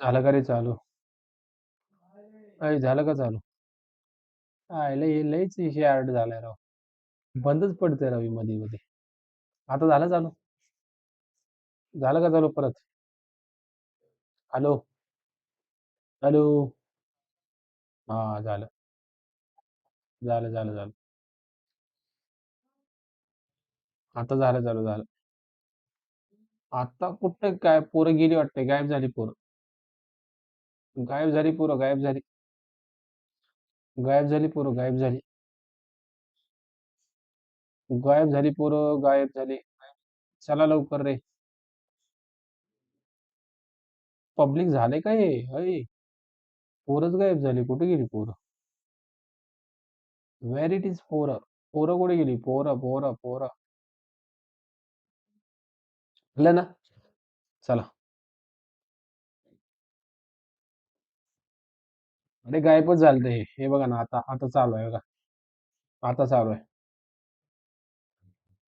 झालं का रे चालू? अय झालं का चालू? आयला हे लयच विषय आर्ट झालाय राव. बंदच पडतंय रावमध्ये मध्ये. आता झालं चालू? झालं का चालू परत? हॅलो? हॅलो? हा झालं. झालं झालं झालं. आता झालं चालू झालं. आता कुठं काय? पोरं गेली वाटते गायब झाली पोरं. गायब झाली पोरं गायब झाली. गायब झाली पोरं गायब झाली. गायब झाली पोरं गायब झाली. चला लवकर रे. पब्लिक झाले का हे? अय. पोरच गायब झाली. कुठे गेली पोरं? वेर इट इज पोरं? पोरं कुठे गेली? पोरं पोरं पोरं. ना. चला. अरे गायबच झालं हे. हे बघा ना आता आता चालू आहे बघा. आता चालू आहे.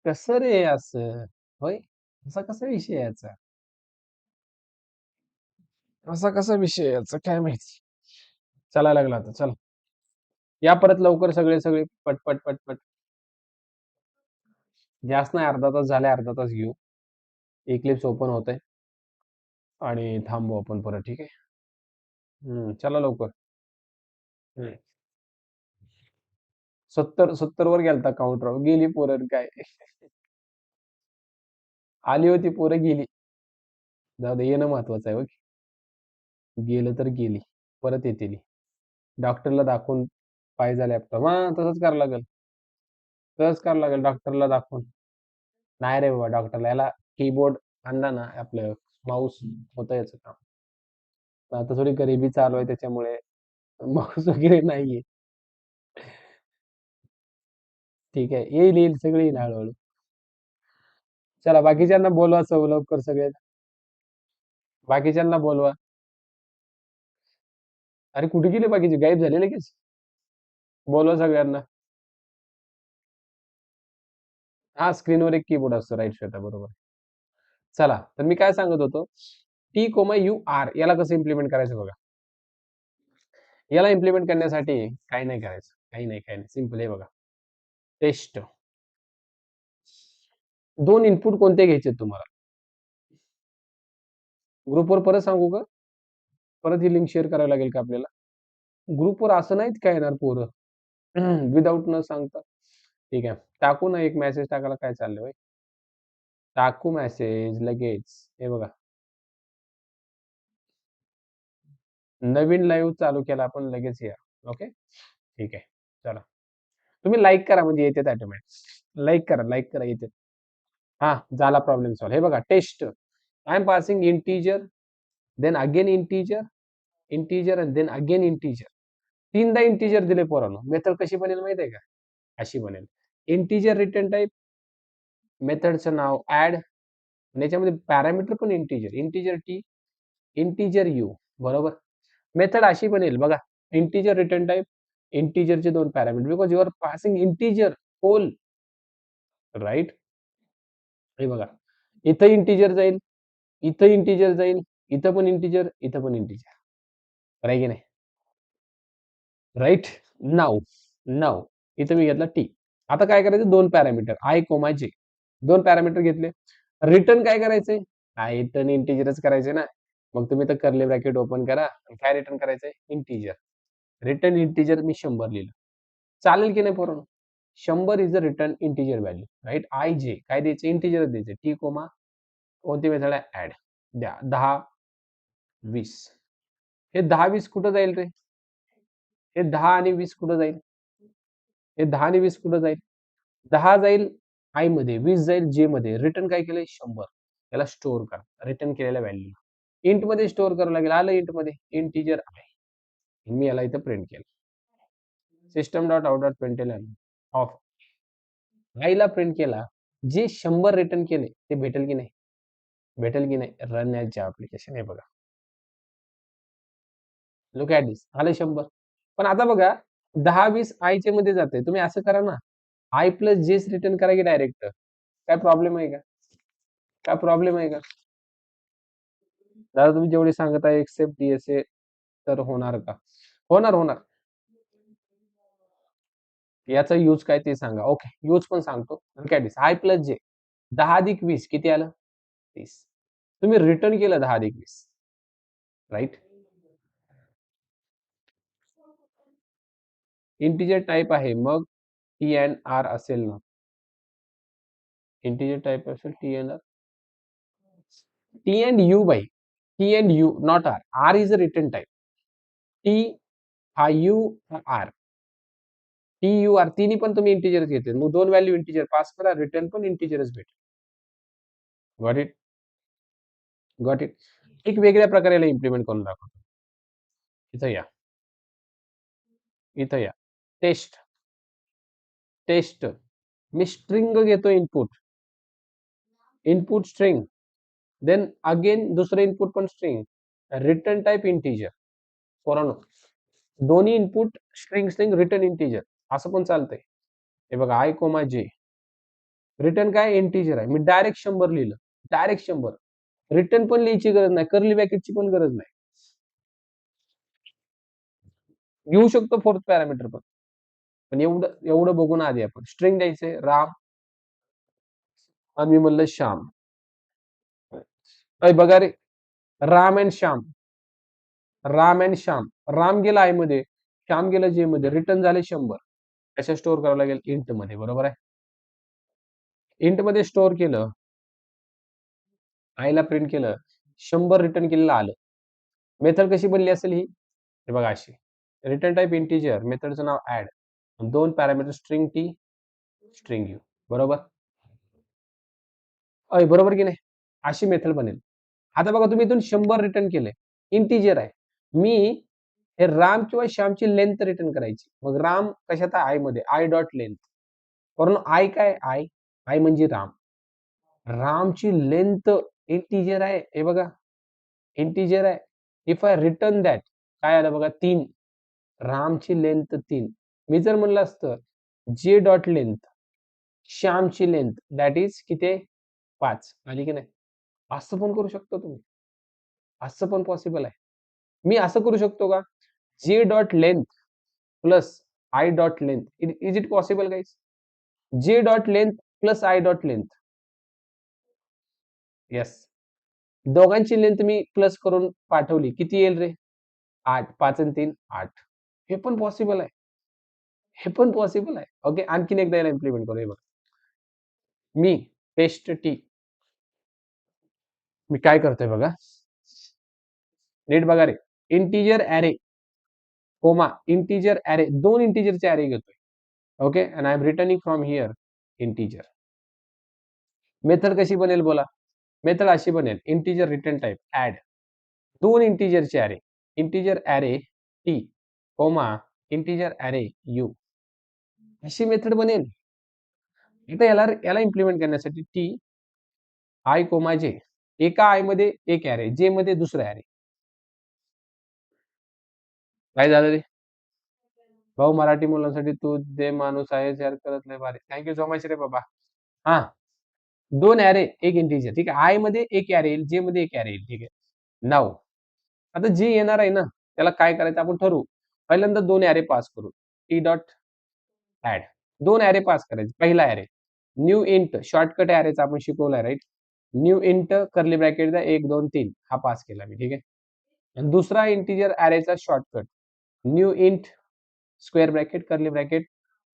कसं रे असं? होय? असा कसा विषय आहे याचा? असा कसा विषय याचा? काय माहिती? चला लागला आता चला. या परत लवकर सगळे सगळे पट पट जास्त नाही अर्धा तास झाले अर्धा तास घेऊ. इक्लिप्स ओपन होत आहे आणि थांबू आपण परत ठीक आहे? हम्म, चला लवकर. हम्म. सत्तर सत्तर वर गेलता काउंटर गेली पोरं काय? आली होती पोरं गेली. दादा येणं महत्वाचं आहे ओके गेलं तर गेली. परत येते डॉक्टरला दाखवून पाहिजे लॅपटॉप हा तसंच करावं लागेल. तसंच करावं लागेल डॉक्टरला दाखवून. नाही रे बाबा डॉक्टरला. याला कीबोर्ड आणला ना आपलं माऊस होतं याचं काम. पण आता थोडी गरिबी चालू आहे त्याच्यामुळे माऊस वगैरे नाहीये. ठीक आहे. येईल येईल. सगळी येईल हळूहळू. चला बाकीच्यांना बोलवा सव लवकर सगळे बाकीच्यांना बोलवा. अरे कुठे गेले बाकीचे? गायब झाले लगेच? बोलवा सगळ्यांना. हा स्क्रीनवर एक कीबोर्ड असतो राईट श्वेता बरोबर. चला तर मी काय सांगत होतो? टी कोमा यू आर याला कसं इम्प्लिमेंट करायचं बघा. याला इम्प्लिमेंट करण्यासाठी काही नाही करायचं. काही नाही काही नाही. सिंपल आहे बघा. टेस्ट दोन इनपुट कोणते घ्यायचे तुम्हाला? ग्रुपवर परत सांगू का? परत ही लिंक शेअर करावी लागेल का आपल्याला? ग्रुपवर असं नाहीत काय येणार पोरं? विदाऊट न सांगता. ठीक आहे. टाकू ना एक मेसेज टाकायला काय चाललंय टाकू मेसेज लगेच. हे बघा. नवीन लाईव्ह चालू केला आपण लगेच या. ओके ठीक आहे. चला. तुम्ही लाईक करा म्हणजे येते ऑटोमॅटिक लाईक करा लाईक करा येते. हा झाला प्रॉब्लेम सॉल्व हे बघा test I am passing integer then again integer integer and then again integer तीनदा इंटीजर दिले पोरांनो. मेथड कशी बनेल माहिती आहे का? अशी बनेल. इंटीजर रिटर्न टाईप मेथडचं नाव ऍड याच्यामध्ये पॅरामीटर पण integer integer T integer U बरोबर? मेथड अशी बनेल. बघा इंटीजर रिटर्न टाईप इंटीजरचे दोन parameter because you are passing integer whole right हे बघा. इथं इंटीजर जाईल इथं इंटीजर जाईल इथं पण इंटीजर इथं पण इंटीजर राईट की नाही? राईट नाव नाव इथं मी घेतला टी आता काय करायचं? दोन पॅरामीटर आय कोमा जे दोन पॅरामीटर घेतले. रिटर्न काय करायचंय? आय रिटर्न इंटीजरच करायचे ना. मग तुम्ही तर करले ब्रॅकेट ओपन करा. आणि काय रिटर्न करायचंय? इंटीजर रिटर्न इंटीजर मी शंभर लिहिलं. चालेल की नाही पोरण शंभर is the return integer value right I J काय द्यायचं? इंटीजर द्यायचं. टी कोमा कोणती मेथड आहे? ऍड द्या. दहा वीस. हे दहा वीस कुठं जाईल रे? हे दहा आणि वीस कुठं जाईल? हे दहा आणि वीस कुठं जाईल? दहा जाईल आयमध्ये वीस जाईल जे मध्ये. रिटर्न काय केलंय? शंभर. याला स्टोअर करा. रिटर्न केलेल्या व्हॅल्यू इंटमध्ये स्टोअर करावं लागेल. आलं इंटमध्ये इंटीजर आहे. मी याला इथं प्रिंट केलं. System dot out dot println of. आईला प्रिंट केला. जे शंभर रिटर्न केले ते भेटेल की नाही? भेटेल की नाही? रन ॲजचे ऍप्लिकेशन हे बघा. लुक ॲट दिस आले शंभर. पण आता बघा दहा वीस आयचे मध्ये जाते तुम्ही असं करा ना. आय प्लस जेस रिटर्न करा की डायरेक्ट काय प्रॉब्लेम आहे का? काय प्रॉब्लेम आहे का? दादा तुम्ही जेवढे सांगत आहे एक्सेप्ट डीएसए तर होणार का? होणार होणार. याचा यूज काय ते सांगा. ओके यूज पण सांगतो. आणि काय दिस? आय प्लस जे दहा अधिक वीस किती आलं? तीस. तुम्ही रिटर्न केलं दहा अधिक वीस. राईट इंटिजर टाईप आहे मग टी अँड आर असेल ना. इंटिजर टाईप असेल T and R T and U बाई. T and U not R R is a return type T हा यू हा आर टी यू आर तिन्ही पण तुम्ही इंटिजरच घेते मग दोन व्हॅल्यू इंटिजर पास करा रिटर्न पण इंटिजरच भेटेल. गॉट इट गॉट इट एक वेगळ्या प्रकारे इम्प्लिमेंट करून दाखवतो. इथं या. इथं या. टेस्ट टेस्ट मी स्ट्रिंग घेतो input input string then again दुसरं इनपुट पण स्ट्रिंग रिटर्न टाईप इंटिजर पोरानो दोन्ही input string string return integer असं पण चालतंय. हे बघा आय कोमा जे रिटर्न काय? इंटिजर आहे. मी डायरेक्ट शंभर लिहिलं. डायरेक्ट शंभर. रिटर्न पण लिहायची गरज नाही. कर्ली बॅकेटची पण गरज नाही. घेऊ शकतो फोर्थ पॅरामीटर पण. पण एवढं एवढं बघून आधी आपण. स्ट्रिंग द्यायचंय. राम. आणि मी म्हणलं श्याम. अय बघा रे. राम अँड श्याम. राम अँड श्याम. राम गेला आयमध्ये श्याम गेला जे मध्ये रिटर्न झाले शंभर. कशा स्टोअर करावं लागेल? इंटमध्ये बरोबर आहे? इंटमध्ये स्टोअर केलं. आईला प्रिंट केलं. शंभर रिटर्न केलेलं आलं. मेथड कशी बनली असेल ही? हे बघा अशी. Return type integer. मेथडचं नाव ऍड दोन parameter string T string U. बरोबर? अय बरोबर की नाही? अशी मेथड बनेल. आता बघा तुम्ही इथून शंभर रिटर्न केले. इंटिजर आहे. मी हे राम किंवा श्यामची लेंथ रिटर्न करायची. मग राम कशात आहे? आयमध्ये. आय डॉट लेंथ परंतु आय काय? आय आय म्हणजे राम. रामची लेंथ इंटिजर आहे. हे बघा. इंटिजर आहे. इफ आय रिटर्न दॅट काय आलं बघा? तीन. रामची लेंथ तीन. मी जर म्हणलं असतं जे डॉट लेंथ श्यामची लेंथ दॅट इज किती? पाच. आली की नाही? असं पण करू शकतो तुम्ही. असं पण पॉसिबल आहे. मी असं करू शकतो का? J dot length plus I dot length is it possible guys J dot length plus I dot length yes दोघांची लेंथ मी प्लस करून पाठवली. किती येईल रे? आठ. पाच आणि तीन आठ. हे पण पॉसिबल आहे. हे पण पॉसिबल आहे. ओके आणखीन एकदा याला इम्प्लिमेंट करू हे बघा. मी पेस्ट टी मी काय करतोय बघा. नीट बघा रे. Integer array comma integer array दोन इंटिजरचे अरे घेतोय. Okay and I am returning from here integer method कशी बनेल बोला? मेथड अशी बनेल. इंटिजर रिटर्न टाईप ऍड दोन इंटिजरचे array integer array T comma integer array U अशी मेथड बनेल. इथं याला याला इम्प्लिमेंट करण्यासाठी टी आय कोमा जे एका आयमध्ये एक ॲरे जे मध्ये दुसरं ॲरे. काय झालं रे? भाऊ मराठी मुलांसाठी तू जे माणूस आहे शेअर करत नाही बारे थँक्यू सो मच रे बाबा. हा. दोन ॲरे एक इंटिजर ठीक आहे. आयमध्ये एक ॲरे येईल जे मध्ये एक ॲरे येईल. ठीक आहे. नाव आता जे येणार आहे ना त्याला काय करायचं आपण ठरवू. पहिल्यांदा दोन ॲरे पास करू. टी डॉट ऍड दोन ॲरे पास करायचे. पहिला ॲरे. न्यू इंट शॉर्टकट ॲरेचा आपण शिकवलाय राईट न्यू इंट करली ब्रॅकेटचा एक दोन तीन हा पास केला मी ठीक आहे? दुसरा integer अॅरेचा shortcut new int square bracket curly bracket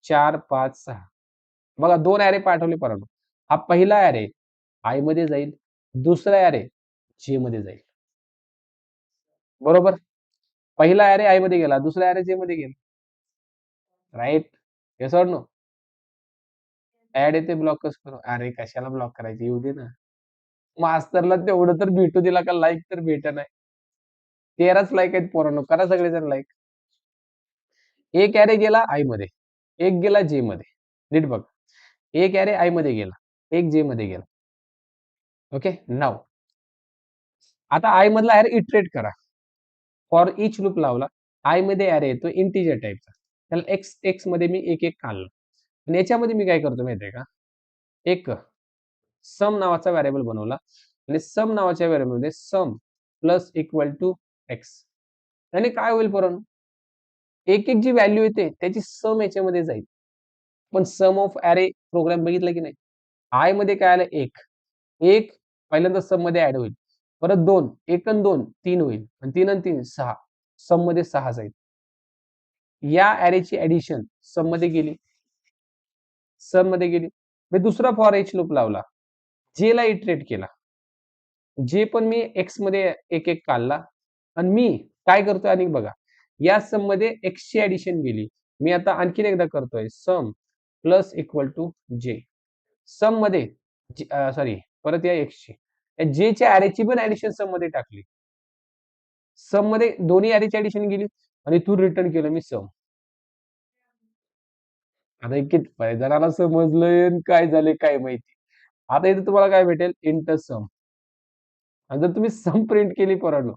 चार पाच सहा. बघा दोन अॅरे पाठवले परंतु. हा पहिला अॅरे आयमध्ये जाईल दुसरा अॅरे जे मध्ये जाईल. बरोबर? पहिला अॅरे आयमध्ये गेला दुसरा ॲरे जे मध्ये गेला. राईट हे सर नो ऍड येते ब्लॉक कस करू अरे कशाला ब्लॉक करायचे? येऊ दे ना. मास्तरला तेवढं तर भेटू दिला का लाईक तर भेट नाही तेराच लाईक आहेत पोरांनो करा सगळेजण लाईक एक ॲरे गेला आयमध्ये एक गेला जे मध्ये. नीट बघ. एक ॲरे आयमध्ये गेला एक जे मध्ये गेला. ओके नाव आता आय मधला ॲरे इटरेट करा. फॉर इच लूप लावला. आयमध्ये ॲरे येतो इंटिजर टाईपचा त्याला एक्स एक्समध्ये मी एक एक काढला. आणि याच्यामध्ये मी काय करतो माहितीये का? एक सम नावाचा व्हेरिएबल बनवला. आणि सम नावाच्या व्हेरिएबलमध्ये sum plus equal to X त्याने काय होईल परत एक एक जी व्हॅल्यू येते त्याची सम याच्यामध्ये जाईल. पण सम ऑफ अरे प्रोग्राम बघितला की नाही? आयमध्ये काय आलं? एक. एक पहिल्यांदा सममध्ये ऍड होईल. परत दोन. एक आणि दोन तीन होईल. आणि तीन आणि तीन सहा. सममध्ये सहा जाईल. या अरेची ऍडिशन सममध्ये गेली. सममध्ये गेली. मी दुसरा फॉर एच लूप लावला. जे ला इटरेट केला. जे पण मी एक्समध्ये एक एक काढला आणि मी काय करतोय आणि बघा या सममध्ये एक्स ची ऍडिशन गेली. मी आता आणखीन एकदा करतोय सम प्लस इक्वल टू जे सममध्ये सॉरी परत या एक्सची जे च्या ॲरेची पण ऍडिशन सममध्ये टाकली. सममध्ये दोन्ही ॲरेची ऍडिशन गेली आणि तू रिटर्न केलं मी सम आता किती जणाला समजलंय काय झाले काय माहिती. आता इथे तुम्हाला काय भेटेल? इंटर सम. आणि जर तुम्ही सम प्रिंट केली पोरांनो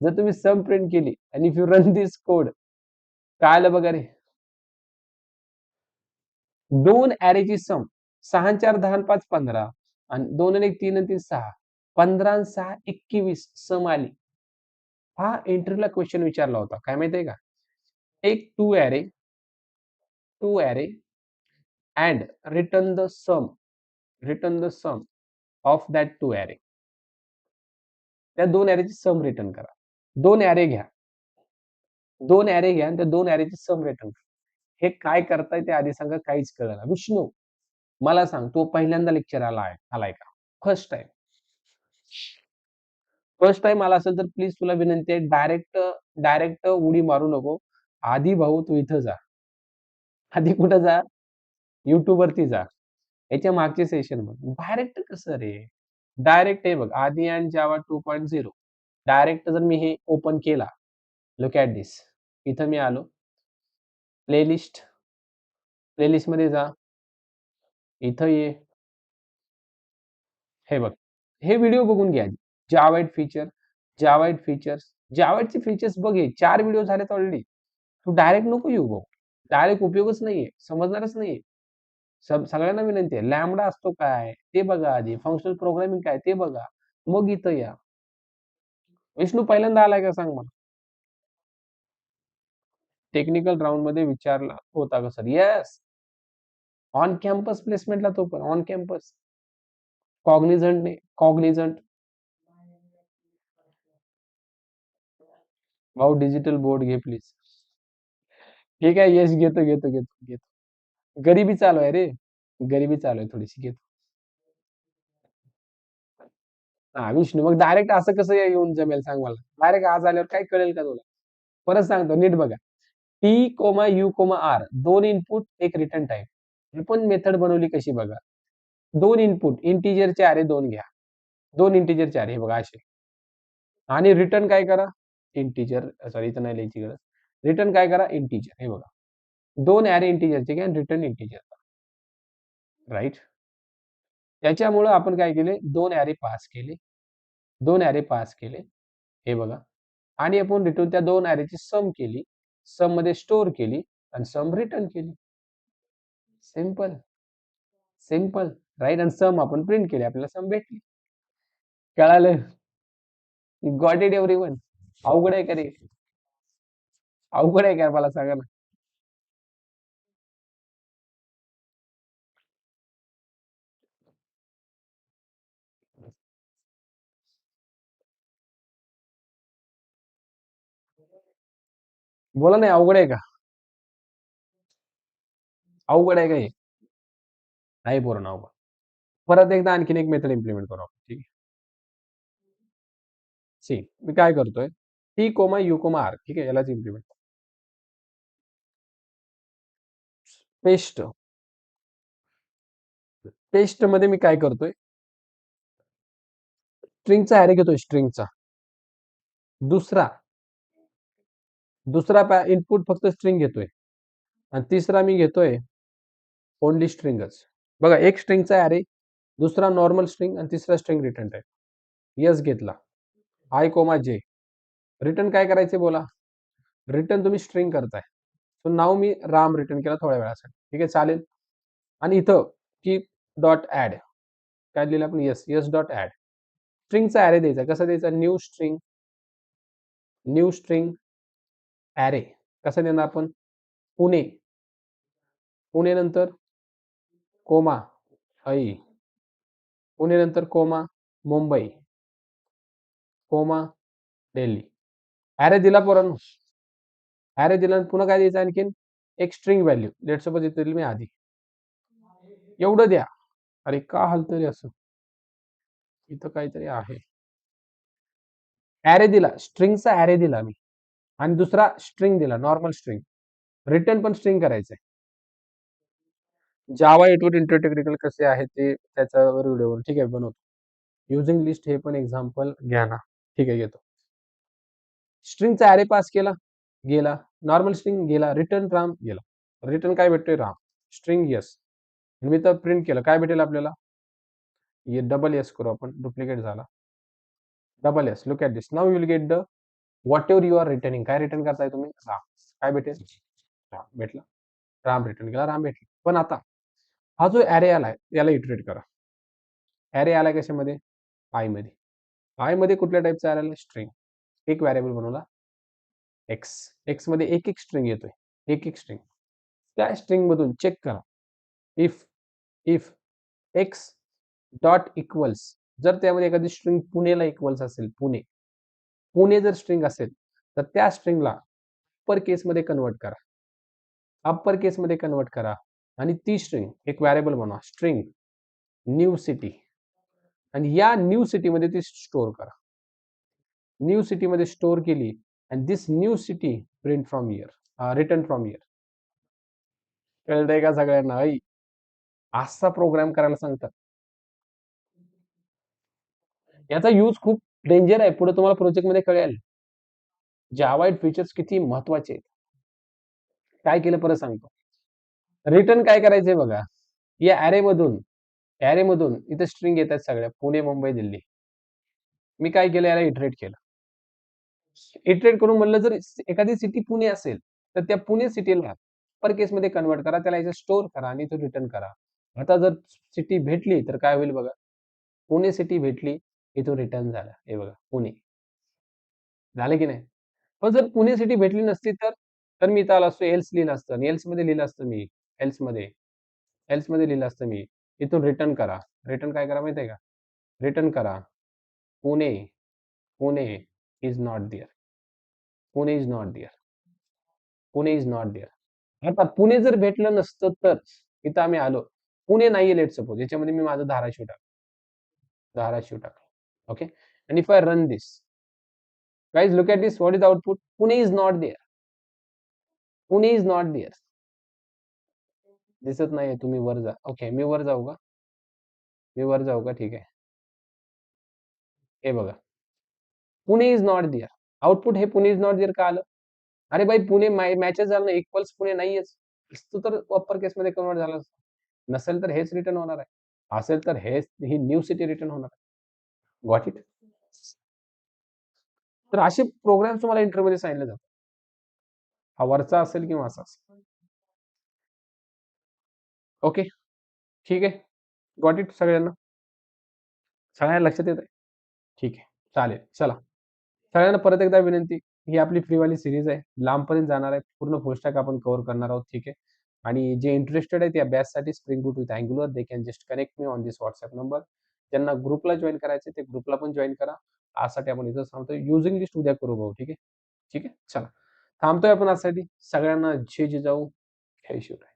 जर तुम्ही सम प्रिंट केली आणि if you run this code काय आलं बघा रे? दोन ॲरेची सम सहा चार दहा पाच पंधरा. आणि दोन आणि एक तीन आणि तीन सहा. पंधरा सहा एकवीस सम आली. हा इंटरव्ह्यूला क्वेश्चन विचारला होता. काय माहितीये का? एक two array two array and return the sum. Return the sum of that two array त्या दोन ॲरेची सम रिटर्न करा. दोन ॲरे घ्या. दोन ॲरे घ्या आणि त्या दोन ॲरेची सम रिटर्न हे काय करताय ते आधी सांगा काहीच कळलं विष्णू मला सांग तो पहिल्यांदा लेक्चर आला आलाय का? फर्स्ट टाइम फर्स्ट टाइम आला असेल तर प्लीज तुला विनंती आहे डायरेक्ट डायरेक्ट उडी मारू नको. आधी भाऊ तू इथं जा. आधी कुठं जा? युट्यूब वरती जा. याच्या मागचे सेशन बघ. डायरेक्ट कसं रे? डायरेक्ट हे बघ. आधी and Java two point zero direct जर मी हे ओपन केला लुक ॲट दिस इथं मी आलो. प्लेलिस्ट प्लेलिस्टमध्ये जा. इथं ये. हे बघ. हे व्हिडिओ बघून घ्या. Java eight feature Java eight features जावाईटचे features बघ हे. चार व्हिडिओ झालेत ऑलरेडी तू डायरेक्ट नको येऊ बघ डायरेक्ट उपयोगच नाहीये. समजणारच नाहीये. सगळ्यांना विनंती आहे. लॅमडा असतो काय? ते फंक्शनल प्रोग्रामिंग काय? ते बघा. मग इथं या. विष्णू पहिल्यांदा आलाय का सांग मला? टेक्निकल राऊंड मध्ये विचारला होता का सर येस ऑन कॅम्पस प्लेसमेंटला तो पण. ऑन कॅम्पस कॉग्निझंट ने. कॉग्निझंट भाऊ डिजिटल बोर्ड घे प्लीज़ ठीक आहे. यश घेतो घेतो घेतो घेतो. गरिबी चालू आहे रे. गरिबी चालू आहे थोडीशी घेतो हा विष्णू मग डायरेक्ट असं कसं येऊन जमेल सांग मला. डायरेक्ट आज आल्यावर काय कळेल का तुला? परत सांगतो नीट बघा. T comma U comma R दोन इनपुट एक रिटर्न टाईप ही पण मेथड बनवली कशी बघा. दोन इनपुट इंटिजरचे आरे दोन घ्या. दोन इंटिजरचे आरे हे बघा असे. आणि रिटर्न काय करा? इंटिजर सॉरी इथं नाही लिहायची गरज. रिटर्न काय करा? इंटिजर हे बघा. दोन ॲरे इंटिजरचे घ्या रिटर्न इंटिजर राईट त्याच्यामुळं आपण काय केले? दोन ॲरे पास केले. दोन ॲरे पास केले. हे बघा. आणि आपण रिटर्न त्या दोन ॲरेची सम केली. सममध्ये स्टोअर केली आणि सम रिटर्न केली. सिंपल सिंपल राईट आणि सम आपण प्रिंट केली. आपल्याला सम भेटली. कळालं? गॉट इट एव्हरी वन अवघड आहे का रे? अवघड आहे का? मला सांगा ना. बोला नाही अवघड आहे का? अवघड आहे का हे? नाही पूर्ण अवघड. परत एकदा आणखीन एक मेथड इम्प्लिमेंट करू आपण ठीक आहे? सी मी काय करतोय? T comma U comma R ठीक आहे? यालाच इम्प्लिमेंट पेस्ट पेस्टमध्ये मी काय करतोय? स्ट्रिंगचा ॲरे घेतोय स्ट्रिंगचा दुसरा. दुसरा पॅ इनपुट फक्त स्ट्रिंग घेतोय. आणि तिसरा मी घेतोय ओनली स्ट्रिंगच बघा एक स्ट्रिंगचा अरे दुसरा नॉर्मल स्ट्रिंग आणि तिसरा स्ट्रिंग रिटर्न टाईप यस घेतला. आय कोमा जे रिटर्न काय करायचे बोला? रिटर्न तुम्ही स्ट्रिंग करताय. सो नाव मी राम रिटर्न केला थोड्या वेळासाठी. ठीक आहे चालेल. आणि इथं की डॉट ॲड काय लिहिलं आपण? यस यस डॉट ॲड स्ट्रिंगचा ॲरे द्यायचा. कसा द्यायचा? New string new string array कसं देणार आपण? पुणे. पुणे नंतर कोमा. ऐ पुणे नंतर comma Mumbai. Comma Delhi. Array दिला पोरांनो. ॲरे दिला पुन्हा काय द्यायचं आणखीन? एक स्ट्रिंग व्हॅल्यू लेट सपोज मी आधी. एवढं द्या. अरे का हलतं रे असं? इथं काहीतरी आहे. ॲरे दिला. स्ट्रिंगचा ॲरे दिला मी. आणि दुसरा स्ट्रिंग दिला नॉर्मल स्ट्रिंग रिटर्न पण स्ट्रिंग करायचंय. जावा एटवर इंटरटेक्निकल कसे आहे ते त्याच्यावर व्हिडिओवर ठीक आहे बनवतो. युजिंग लिस्ट हे पण एक्झाम्पल घ्या ना. ठीक आहे घेतो. स्ट्रिंगचा अरे पास केला गेला. नॉर्मल स्ट्रिंग गेला रिटर्न राम गेला. रिटर्न काय भेटतोय? राम. स्ट्रिंग यस मी तर प्रिंट केलं. काय भेटेल आपल्याला? ये डबल एस करू आपण. डुप्लिकेट झाला. Double S look at this now will get the whatever you are returning काय रिटर्न करताय तुम्ही? राम. काय भेटेल? राम. भेटला. राम रिटर्न केला. राम भेटला. पण आता हा जो ॲरे आलाय याला इटरेट करा. ॲरे आलाय कशामध्ये? आयमध्ये आयमध्ये कुठल्या टाईपचा ॲरे आला स्ट्रिंग एक व्हॅरिएबल बनवला. एक्स एक्समध्ये एक एक स्ट्रिंग येतोय. एक एक स्ट्रिंग त्या स्ट्रिंग मधून चेक करा. If if X dot equals जर त्यामध्ये एखादी स्ट्रिंग पुणेला इक्वल्स असेल पुणे. पुणे जर स्ट्रिंग असेल तर त्या स्ट्रिंगला अप्पर केसमध्ये कन्वर्ट करा. अप्पर केसमध्ये कन्वर्ट करा. आणि ती स्ट्रिंग एक व्हॅरेबल बनवा स्ट्रिंग न्यू सिटी आणि या न्यू सिटीमध्ये ती स्टोअर करा. न्यू सिटीमध्ये स्टोअर केली and this new city print from here return from here कळतंय का सगळ्यांना? आई असा प्रोग्राम करायला सांगतात. याचा यूज खूप डेंजर आहे. पुढे तुम्हाला प्रोजेक्टमध्ये कळेल. जावाईट फीचर्स किती महत्त्वाचे आहेत. काय केलं परत सांगतो. रिटर्न काय करायचंय बघा. या ॲरे मधून ॲरे मधून इथे स्ट्रिंग येतात सगळ्या. पुणे मुंबई दिल्ली. मी काय केलं? याला इटरेट केलं. इटरेट करून म्हणलं जर एखादी सिटी पुणे असेल तर त्या पुणे सिटीला पर केसमध्ये कन्वर्ट करा. त्याला इथे स्टोअर करा आणि तो रिटर्न करा. आता जर सिटी भेटली तर काय होईल बघा? पुणे सिटी भेटली इथून रिटर्न झाला. हे बघा पुणे. झाले की नाही? पण जर पुणे सिटी भेटली नसती तर तर मी इथं आलो असतो एल्स लिहिलं असतं. आणि एल्समध्ये लिहिलं असतं मी. एल्समध्ये. एल्समध्ये लिहिलं असतं मी. इथून रिटर्न करा. रिटर्न काय करा माहिती आहे का? रिटर्न करा. Pune. Pune is not there Pune is not there Pune is not there आता पुणे जर भेटलं नसतं तर इथं आम्ही आलो. पुणे नाहीये लेट सपोज याच्यामध्ये मी माझं धाराशिव टाकलं धाराशिव टाकलं okay and if I run this guys look at this what is the output? Pune is not there. Pune is not there. दिसत नाहीये तुम्ही वर जा. ओके मी वर जाऊ का? मी वर जाऊ का? ठीक आहे. हे बघा. Pune is not there output हे पुणे इज नॉट दिअर का आलं? अरे भाई पुणे मॅचेस झालं ना इक्वल्स पुणे नाहीयेच. असतो तर अप्पर केस मध्ये कन्वर्ट झालं नसेल तर हेच रिटर्न होणार आहे. असेल तर हेच ही न्यू सिटी रिटर्न होणार आहे. गॉट इट तर असे प्रोग्राम तुम्हाला इंटरव्ह्यू मध्ये सांगितले जातात. हा वरचा असेल किंवा असा असेल. ओके ठीक आहे? गॉट इट सगळ्यांना? सगळ्यांना लक्षात येत आहे ठीक आहे. चालेल. चला. सगळ्यांना परत एकदा विनंती ही आपली फ्रीवाली सिरीज आहे. लांबपर्यंत जाणार आहे. पूर्ण फोस्टॅक आपण कव्हर करणार आहोत. ठीक आहे? आणि जे इंटरेस्टेड आहे त्या बॅचसाठी spring boot with angular they can just connect me on this WhatsApp number ज्यांना ग्रुपला जॉईन करायचे ते ग्रुपला पण जॉईन करा. आजसाठी आपण इथं थांबतोय. युजिंग लिस्ट उद्या करू भाऊ ठीक आहे? ठीक आहे? चला. थांबतोय आपण आजसाठी. सगळ्यांना जे जे जाऊ घ्यायशिवाय.